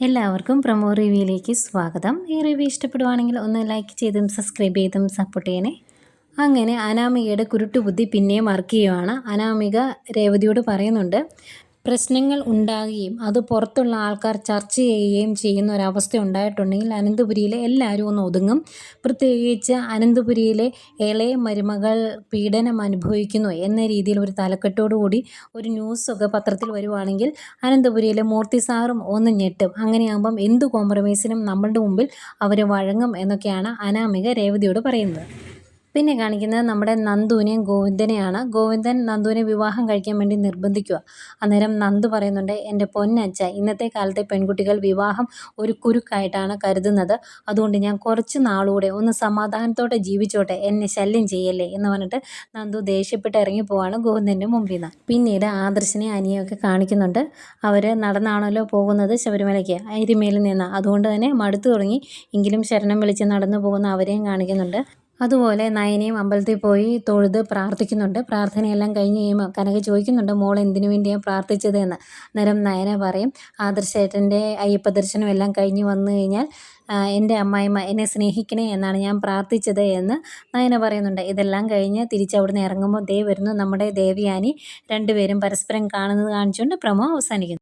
എല്ലാവർക്കും പ്രമോ റിവ്യൂയിലേക്ക് സ്വാഗതം. ഈ റിവ്യൂ ഇഷ്ടപ്പെടുവാണെങ്കിൽ ഒന്ന് ലൈക്ക് ചെയ്തും സബ്സ്ക്രൈബ് ചെയ്തും സപ്പോർട്ട് ചെയ്യണേ. അങ്ങനെ അനാമികയുടെ കുരുട്ടുബുദ്ധി പിന്നെയും മറക്കുകയാണ്. അനാമിക രേവതിയോട് പറയുന്നുണ്ട് പ്രശ്നങ്ങൾ ഉണ്ടാകുകയും അത് പുറത്തുള്ള ആൾക്കാർ ചർച്ച ചെയ്യുകയും ചെയ്യുന്ന ഒരവസ്ഥ ഉണ്ടായിട്ടുണ്ടെങ്കിൽ അനന്തപുരിയിലെ എല്ലാവരും ഒന്ന് ഒതുങ്ങും. പ്രത്യേകിച്ച് അനന്തപുരിയിലെ ഇളയ മരുമകൾ പീഡനം അനുഭവിക്കുന്നു എന്ന രീതിയിൽ ഒരു തലക്കെട്ടോടുകൂടി ഒരു ന്യൂസൊക്കെ പത്രത്തിൽ വരുവാണെങ്കിൽ അനന്തപുരിയിലെ മൂർത്തി സാറും ഒന്ന് ഞെട്ടും. അങ്ങനെയാകുമ്പം എന്ത് കോംപ്രമൈസിനും നമ്മളുടെ മുമ്പിൽ അവർ വഴങ്ങും എന്നൊക്കെയാണ് അനാമിക രേവതിയോട് പറയുന്നത്. പിന്നെ കാണിക്കുന്നത് നമ്മുടെ നന്ദുവിനെയും ഗോവിന്ദനെയാണ്. ഗോവിന്ദൻ നന്ദുവിനെ വിവാഹം കഴിക്കാൻ വേണ്ടി നിർബന്ധിക്കുക. അന്നേരം നന്ദു പറയുന്നുണ്ട് എന്റെ പൊന്നച്ച ഇന്നത്തെ കാലത്തെ പെൺകുട്ടികൾ വിവാഹം ഒരു കുരുക്കായിട്ടാണ് കരുതുന്നത്. അതുകൊണ്ട് ഞാൻ കുറച്ച് നാളുകൂടെ ഒന്ന് സമാധാനത്തോടെ ജീവിച്ചോട്ടെ എന്നെ ശല്യം ചെയ്യല്ലേ? എന്ന് പറഞ്ഞിട്ട് നന്ദു ദേഷ്യപ്പെട്ട് ഇറങ്ങി പോവാണ് ഗോവിന്ദന്റെ മുമ്പിൽ നിന്ന്. പിന്നീട് ആദർശനെ അനിയൊക്കെ കാണിക്കുന്നുണ്ട്. അവർ നടന്നാണല്ലോ പോകുന്നത് ശബരിമലയ്ക്ക് അരിമേലിൽ നിന്ന്. അതുകൊണ്ട് തന്നെ മടുത്തു തുടങ്ങി. എങ്കിലും ശരണം വിളിച്ച് നടന്നു പോകുന്ന അവരെയും കാണിക്കുന്നുണ്ട്. അതുപോലെ നയനയും അമ്പലത്തിൽ പോയി തൊഴുത് പ്രാർത്ഥിക്കുന്നുണ്ട്. പ്രാർത്ഥനയെല്ലാം കഴിഞ്ഞ് കഴിയുമ്പോൾ കനക ചോദിക്കുന്നുണ്ട് മോൾ എന്തിനു വേണ്ടിയാണ് പ്രാർത്ഥിച്ചത്? എന്ന്. അന്നേരം നയന പറയും ആദർശേട്ടന്റെ അയ്യപ്പ ദർശനം എല്ലാം കഴിഞ്ഞ് വന്നു കഴിഞ്ഞാൽ എന്റെ അമ്മായിമ്മ എന്നെ സ്നേഹിക്കണേ എന്നാണ് ഞാൻ പ്രാർത്ഥിച്ചത് എന്ന് നയന പറയുന്നുണ്ട്. ഇതെല്ലാം കഴിഞ്ഞ് തിരിച്ച് അവിടുന്ന് ഇറങ്ങുമ്പോൾ ദേ വരുന്നു നമ്മുടെ ദേവിയാനി. രണ്ടുപേരും പരസ്പരം കാണുന്നത് കാണിച്ചുകൊണ്ട് പ്രമോ അവസാനിക്കുന്നു.